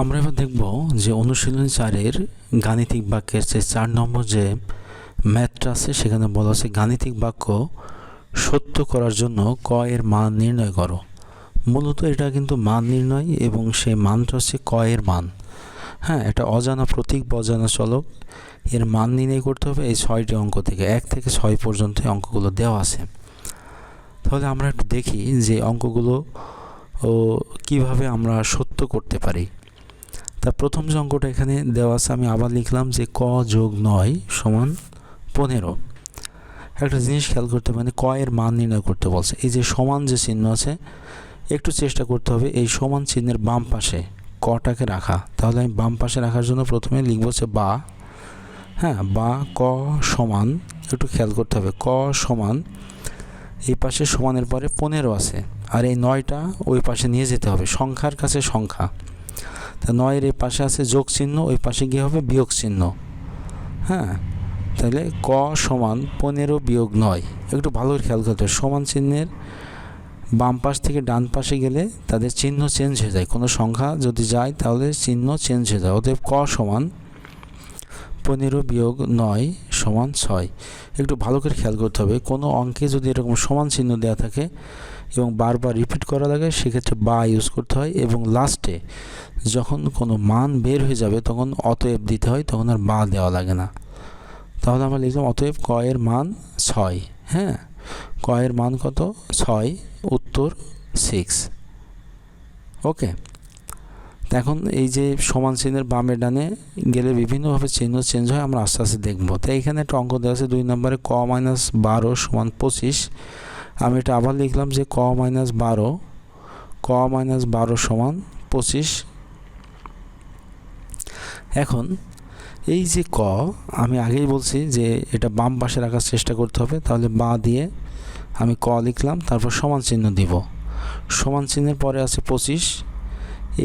আমরা এবার দেখব যে অনুশীলন চারের গাণিতিক বাক্যের যে চার নম্বর যে ম্যাথটা আছে, সেখানে বলা আছে, গাণিতিক বাক্য সত্য করার জন্য ক এর মান নির্ণয় করো। মূলত এটা কিন্তু মান নির্ণয় এবং সেই মানটা হচ্ছে ক এর মান। হ্যাঁ এটা অজানা প্রতীক অজানা চলক, এর মান নির্ণয় করতে হবে এই ছয়টি অঙ্ক থেকে। এক থেকে ছয় পর্যন্ত অঙ্কগুলো দেওয়া আছে। তাহলে আমরা একটু দেখি যে অঙ্কগুলো ও কীভাবে আমরা সত্য করতে পারি। তা প্রথম যে এখানে দেওয়া আছে, আমি আবার লিখলাম যে ক যোগ নয় সমান পনেরো। একটা জিনিস খেয়াল করতে মানে ক এর মান নির্ণয় করতে বলছে। এই যে সমান যে চিহ্ন আছে, একটু চেষ্টা করতে হবে, এই সমান চিহ্নের বাম পাশে কটাকে রাখা। তাহলে আমি বাম পাশে রাখার জন্য প্রথমে লিখব হচ্ছে বা। হ্যাঁ বা, ক সমান, একটু খেয়াল করতে হবে, ক সমান, এই পাশে সমানের পরে পনেরো আছে। আর এই নয়টা ওই পাশে নিয়ে যেতে হবে, সংখ্যার কাছে সংখ্যা। তা নয়ের এই পাশে আছে যোগ চিহ্ন, ওই পাশে গিয়ে হবে বিয়োগ চিহ্ন। হ্যাঁ? তাহলে ক সমান পনেরো বিয়োগ নয়। একটু ভালো খেয়াল করতে হবে। সমান চিহ্নের বাম পাশ থেকে ডান পাশে গেলে তাদের চিহ্ন চেঞ্জ হয়ে যায়। কোনো সংখ্যা যদি যায় তাহলে চিহ্ন চেঞ্জ হয়ে যায়। অতএব ক সমান পনেরো বিয়োগ নয় সমান ছয়। একটু ভালো করে খেয়াল করতে হবে। কোনো অঙ্কে যদি এরকম সমান চিহ্ন দেওয়া থাকে এবং বারবার রিপিট করা লাগে, সেক্ষেত্রে বা ইউজ করতে হয় এবং লাস্টে যখন কোনো মান বের হয়ে যাবে, তখন অতএব দিতে হয়, তখন আর বা দেওয়া লাগে না। তাহলে আমরা লিখলাম অতএব কয়ের মান ছয় হ্যাঁ? কয়ের মান কত? ছয়, উত্তর সিক্স ওকে এখন এই যে সমান চিহ্নের বামে ডানে গেলে বিভিন্নভাবে চিহ্ন চেঞ্জ হয়, আমরা আস্তে আস্তে দেখব। তো এইখানে একটা অঙ্ক দেওয়া আছে, দুই নম্বরে ক মাইনাস বারো সমান পঁচিশ। আমি এটা আবার লিখলাম যে ক মাইনাস বারো, ক মাইনাস বারো সমান পঁচিশ। এখন এই যে ক, আমি আগেই বলছি যে এটা বাম পাশে রাখার চেষ্টা করতে হবে, তাহলে বা দিয়ে আমি ক লিখলাম, তারপর সমান চিহ্ন দিব। সমান চিহ্নের পরে আছে পঁচিশ,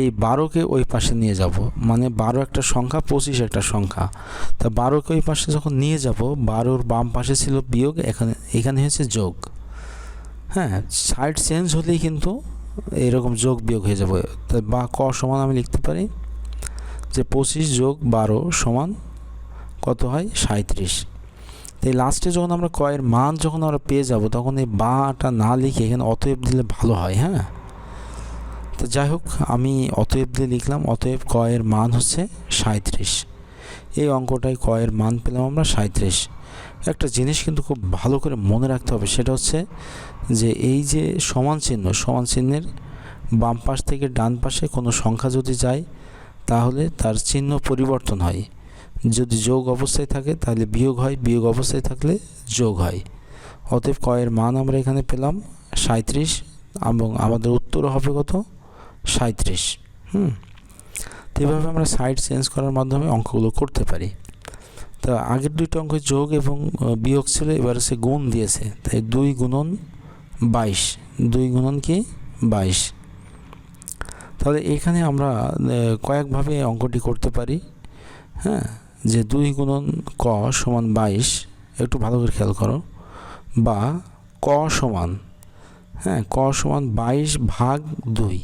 এই বারোকে ওই পাশে নিয়ে যাব। মানে বারো একটা সংখ্যা, পঁচিশ একটা সংখ্যা। তা বারোকে ওই পাশে যখন নিয়ে যাব, বারোর বাম পাশে ছিল বিয়োগ, এখানে এখানে হয়েছে যোগ। হ্যাঁ সাইড চেঞ্জ হলেই কিন্তু এরকম যোগ বিয়োগ হয়ে যাবে। বা ক সমান আমি লিখতে পারি যে পঁচিশ যোগ বারো সমান কত হয়? সাঁত্রিশ তো এই লাস্টে যখন আমরা কয়ের মান যখন আমরা পেয়ে যাব, তখন এই বাটা না লিখে এখানে অতএব দিলে ভালো হয় হ্যাঁ? তো যাই হোক, আমি অতএব দিয়ে লিখলাম, অতএব কয়ের মান হচ্ছে সাঁত্রিশ এই অঙ্কটায় কয়ের মান পেলাম আমরা সাঁত্রিশ একটা জিনিস কিন্তু খুব ভালো করে মনে রাখতে হবে, সেটা হচ্ছে যে এই যে সমান চিহ্ন, সমান চিহ্নের বাম পাশ থেকে ডান পাশে কোনো সংখ্যা যদি যায়, তাহলে তার চিহ্ন পরিবর্তন হয়। যদি যোগ অবস্থায় থাকে, তাহলে বিয়োগ হয়, বিয়োগ অবস্থায় থাকলে যোগ হয়। অতএব কয়ের মান আমরা এখানে পেলাম সাঁত্রিশ এবং আমাদের উত্তর হবে কত? সাঁত্রিশ হুম? এভাবে আমরা সাইড চেঞ্জ করার মাধ্যমে অঙ্কগুলো করতে পারি। তো আগের দুইটা অঙ্ক যোগ এবং বিয়োগ ছিল, এবার সে গুণ দিয়েছে। তাই দুই গুণন বাইশ। দুই গুণন কি? বাইশ। তাহলে এখানে আমরা কয়েকভাবে অঙ্কটি করতে পারি। হ্যাঁ? যে দুই গুণন ক সমান বাইশ, একটু ভালো করে খেয়াল করো। বা ক সমান হ্যাঁ? ক সমান বাইশ ভাগ দুই।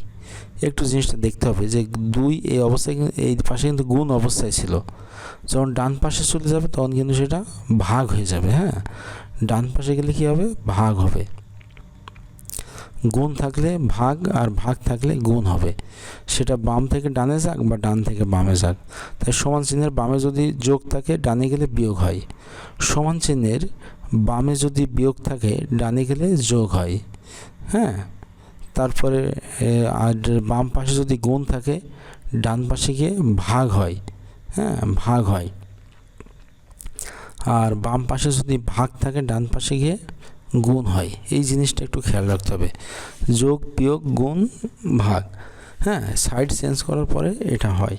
একটু জিনিসটা দেখতে হবে যে দুই, এই অবস্থায় এই পাশে কিন্তু গুণ অবস্থায় ছিল। যখন ডান পাশে চলে যাবে, তখন কিন্তু সেটা ভাগ হয়ে যাবে হ্যাঁ? ডান পাশে গেলে কী হবে? ভাগ হবে। গুণ থাকলে ভাগ আর ভাগ থাকলে গুণ হবে। সেটা বাম থেকে ডানে যাক বা ডান থেকে বামে যাক। তাই সমান চিহ্নের বামে যদি যোগ থাকে, ডানে গেলে বিয়োগ হয়। সমান চিহ্নের বামে যদি বিয়োগ থাকে, ডানে গেলে যোগ হয়। হ্যাঁ? তারপরে আর বাম পাশে যদি গুণ থাকে, ডান পাশে গিয়ে ভাগ হয় হ্যাঁ ভাগ হয়। আর বাম পাশে যদি ভাগ থাকে, ডান পাশে গিয়ে গুণ হয়। এই জিনিসটা একটু খেয়াল রাখতে হবে। যোগ, বিয়োগ, গুণ, ভাগ হ্যাঁ সাইড চেঞ্জ করার পরে এটা হয়।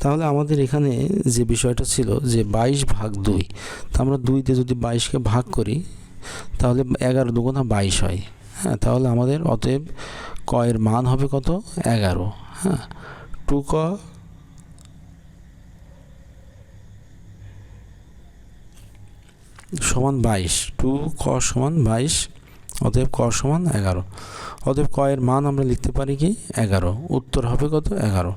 তাহলে আমাদের এখানে যে বিষয়টা ছিল যে বাইশ ভাগ দুই, তা আমরা দুইতে যদি বাইশকে ভাগ করি, তাহলে এগারো দুগুণা বাইশ হয়। হ্যাঁ তাহলে আমাদের অতএব কয়ের মান হবে কত? এগারো। হ্যাঁ টু ক সমান বাইশ। টু ক সমান বাইশ, অতএব ক সমান এগারো। অতএব ক এর মান আমরা লিখতে পারি কি? এগারো। উত্তর হবে কত? এগারো।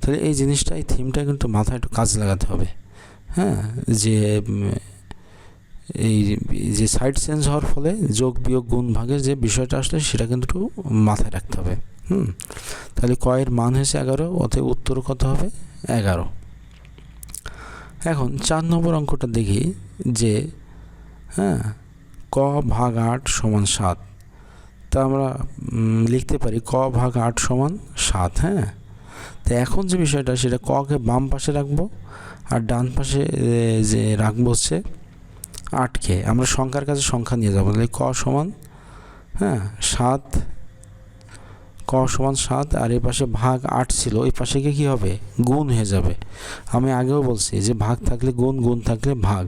তাহলে এই জিনিসটা এই থিমটা কিন্তু মাথায় একটু কাজ লাগাতে হবে। হ্যাঁ যে এই যে সাইড চেঞ্জ হওয়ার ফলে যোগ বিয়োগ গুণ ভাগের যে বিষয়টা আসলে সেটা কিন্তু একটু মাথায় রাখতে হবে। হুম? তাহলে কয়ের মান হয়েছে এগারো, অতএব উত্তর কত হবে? এগারো। এখন চার নম্বর অঙ্কটা দেখি যে হ্যাঁ ক ভাগ আট সমান সাত। তা আমরা লিখতে পারি ক ভাগ আট সমান সাত হ্যাঁ? তো এখন যে বিষয়টা সেটা ককে বাম পাশে রাখব আর ডান পাশে যে রাখব হচ্ছে আটকে আমরা সংখ্যার কাছে সংখ্যা নিয়ে যাব। তাহলে ক সমান হ্যাঁ সাত, ক সমান সাত, আর এই পাশে ভাগ আট ছিল ওই পাশে গিয়ে কী হবে? গুণ হয়ে যাবে। আমি আগেও বলছি যে ভাগ থাকলে গুণ গুণ থাকলে ভাগ।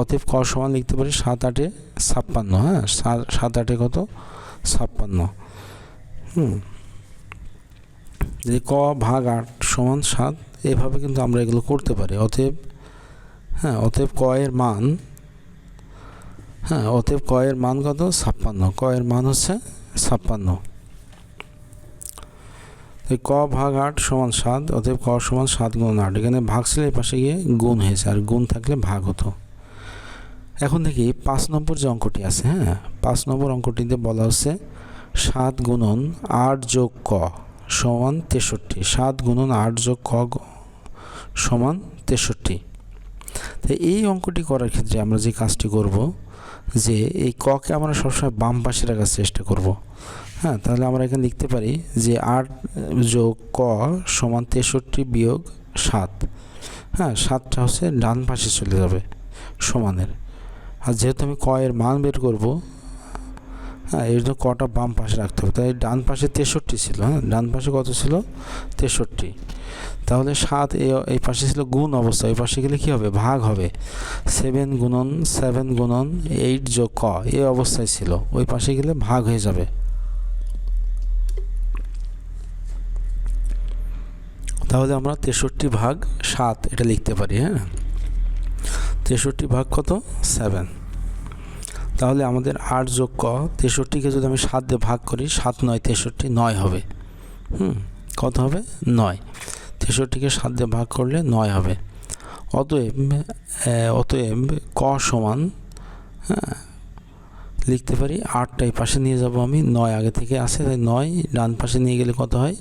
অতএব ক সমান লিখতে পারি সাত আটে ছাপ্পান্ন হ্যাঁ সাত আটে কত? ছাপ্পান্ন। হুম। ক ভাগ আট সমান সাত, এভাবে কিন্তু আমরা এগুলো করতে পারি। অতএব হ্যাঁ অতএব ক এর মান হ্যাঁ অতএব কয়ের মান কত? ছাপ্পান্ন। ক এর মান হচ্ছে ছাপ্পান্ন। ক ভাগ আট সমান সাত, অতএব ক সমান সাত গুণ আট। এখানে ভাগ ছিল, এই পাশে গিয়ে গুণ হয়েছে, আর গুণ থাকলে ভাগ হতো। এখন দেখি, পাঁচ নম্বর যে অঙ্কটি আছে হ্যাঁ পাঁচ নম্বর অঙ্কটিতে বলা হচ্ছে সাত গুণন আট যোগ ক সমান তেষট্টি। সাত গুণন আট যোগ ক সমান তেষট্টি। তো এই অঙ্কটি করার ক্ষেত্রে আমরা যে কাজটি করব যে এই ককে আমরা সবসময় বাম পাশে রাখার চেষ্টা করব। হ্যাঁ তাহলে আমরা এখানে লিখতে পারি যে আট যোগ ক সমান তেষট্টি বিয়োগ সাত। হ্যাঁ সাতটা হচ্ছে ডান পাশে চলে যাবে সমানের। আর যেহেতু আমি ক এর মান বের করব হ্যাঁ এর জন্য কটা বাম পাশে রাখতে হবে। তাই ডান পাশে তেষট্টি ছিল হ্যাঁ? ডান পাশে কত ছিল? তেষট্টি। তাহলে সাত এই পাশে ছিল গুণ অবস্থা। এই পাশে গেলে কী হবে? ভাগ হবে। সেভেন গুণন সেভেন গুণন, এইট যোগ ক এই অবস্থায় ছিল। ওই পাশে গেলে ভাগ হয়ে যাবে। তাহলে আমরা তেষট্টি ভাগ সাত, এটা লিখতে পারি হ্যাঁ? তেষট্টি ভাগ কত? সেভেন। তাহলে আমাদের আট যোগ ক, তেষট্টিকে যদি আমি সাত দিয়ে ভাগ করি, সাত নয়, তেষট্টি নয় হবে। হুম, কত হবে? নয়। তেষট্টিকে সাত দিয়ে ভাগ করলে নয় হবে। অতএব অতএব ক সমান হ্যাঁ লিখতে পারি আটটা এই পাশে নিয়ে যাব আমি, নয় আগে থেকে আসে তাই নয়, ডান পাশে নিয়ে গেলে কত হয়?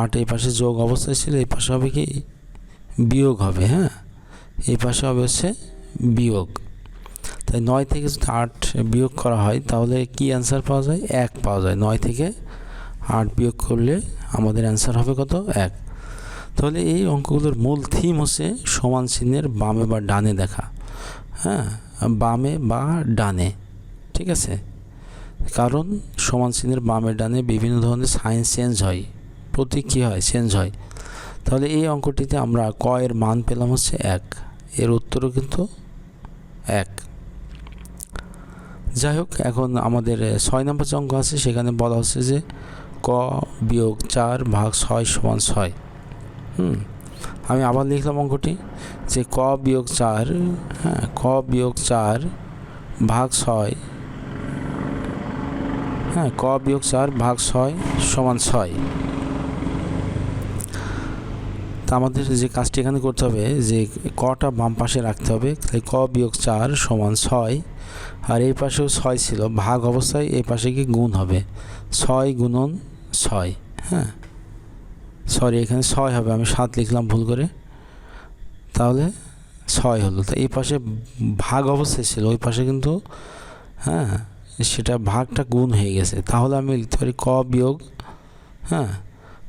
আট, এই পাশে যোগ অবস্থায় ছিল, এই পাশে হবে কি? বিয়োগ হবে হ্যাঁ। এই পাশে হবে হচ্ছে বিয়োগ। তাই নয় থেকে যদি আট বিয়োগ করা হয়, তাহলে কি অ্যান্সার পাওয়া যায়? এক পাওয়া যায়। নয় থেকে আট বিয়োগ করলে আমাদের অ্যান্সার হবে কত? এক। তাহলে এই অঙ্কগুলোর মূল থিম হচ্ছে সমান চিহ্নের বামে বা ডানে দেখা। হ্যাঁ? বামে বা ডানে। ঠিক আছে? কারণ সমান চিহ্নের বামে ডানে বিভিন্ন ধরনের সাইন চেঞ্জ হয়। প্রতীক কী হয়? চেঞ্জ হয়। তাহলে এই অঙ্কটিতে আমরা ক এর মান পেলাম হচ্ছে এক। এর উত্তরও কিন্তু এক। যাই হোক, এখন আমাদের ছয় নম্বর অঙ্ক আছে, সেখানে বলা হচ্ছে যে ক বিয়োগ চার ভাগ ছয় সমান ছয়। হুম, আমি আবার লিখলাম অঙ্কটি যে ক বিয়োগ চার হ্যাঁ ক বিয়োগ চার ভাগ ছয় হ্যাঁ ক বিয়োগ চার ভাগ ছয় সমান ছয়। তা আমাদের যে কাজটি এখানে করতে হবে যে কটা বাম পাশে রাখতে হবে তাই ক বিয়োগ চার সমান ছয় আর এই পাশেও ছয় ছিল। ভাগ অবস্থায় এই পাশে কি গুণ হবে? ছয় গুণন ছয় হ্যাঁ? সরি এখানে ছয় হবে, আমি সাত লিখলাম ভুল করে। তাহলে ছয় হলো। তা এই পাশে ভাগ অবস্থায় ছিল, ওই পাশে কিন্তু হ্যাঁ সেটা ভাগটা গুণ হয়ে গেছে। তাহলে আমি লিখতে পারি ক বিয়োগ হ্যাঁ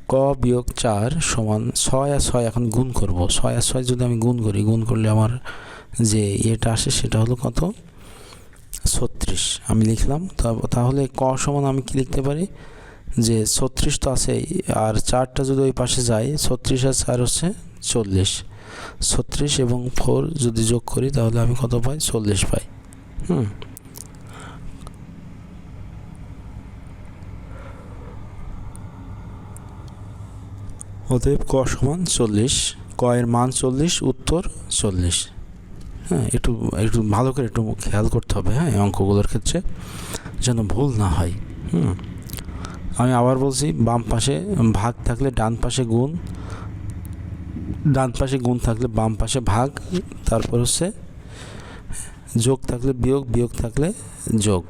ক বিয়োগ চার সমান ছয় আর ছয় এখন গুণ করব। ছয় আর ছয় যদি আমি গুণ করি, গুণ করলে আমার যে ইয়েটা আসে সেটা হলো কত? ছত্রিশ আমি লিখলাম। তাহলে ক সমান আমি কি লিখতে পারি? যে ছত্রিশ তো আছে আর চারটা যদি ওই পাশে যায়, ছত্রিশ আর চার হচ্ছে চল্লিশ। ছত্রিশ এবং ফোর যদি যোগ করি, তাহলে আমি কত পাই? চল্লিশ পাই। হুম। অতএব ক সমান চল্লিশ, ক এর মান চল্লিশ, উত্তর চল্লিশ। হ্যাঁ একটু একটু ভালো করে একটু খেয়াল করতে হবে হ্যাঁ অঙ্কগুলোর ক্ষেত্রে, যেন ভুল না হয়, হুম। আমি আবার বলছি, বাম পাশে ভাগ থাকলে ডান পাশে গুণ, ডান পাশে গুণ থাকলে বাম পাশে ভাগ, তারপর হচ্ছে যোগ থাকলে বিয়োগ বিয়োগ থাকলে যোগ।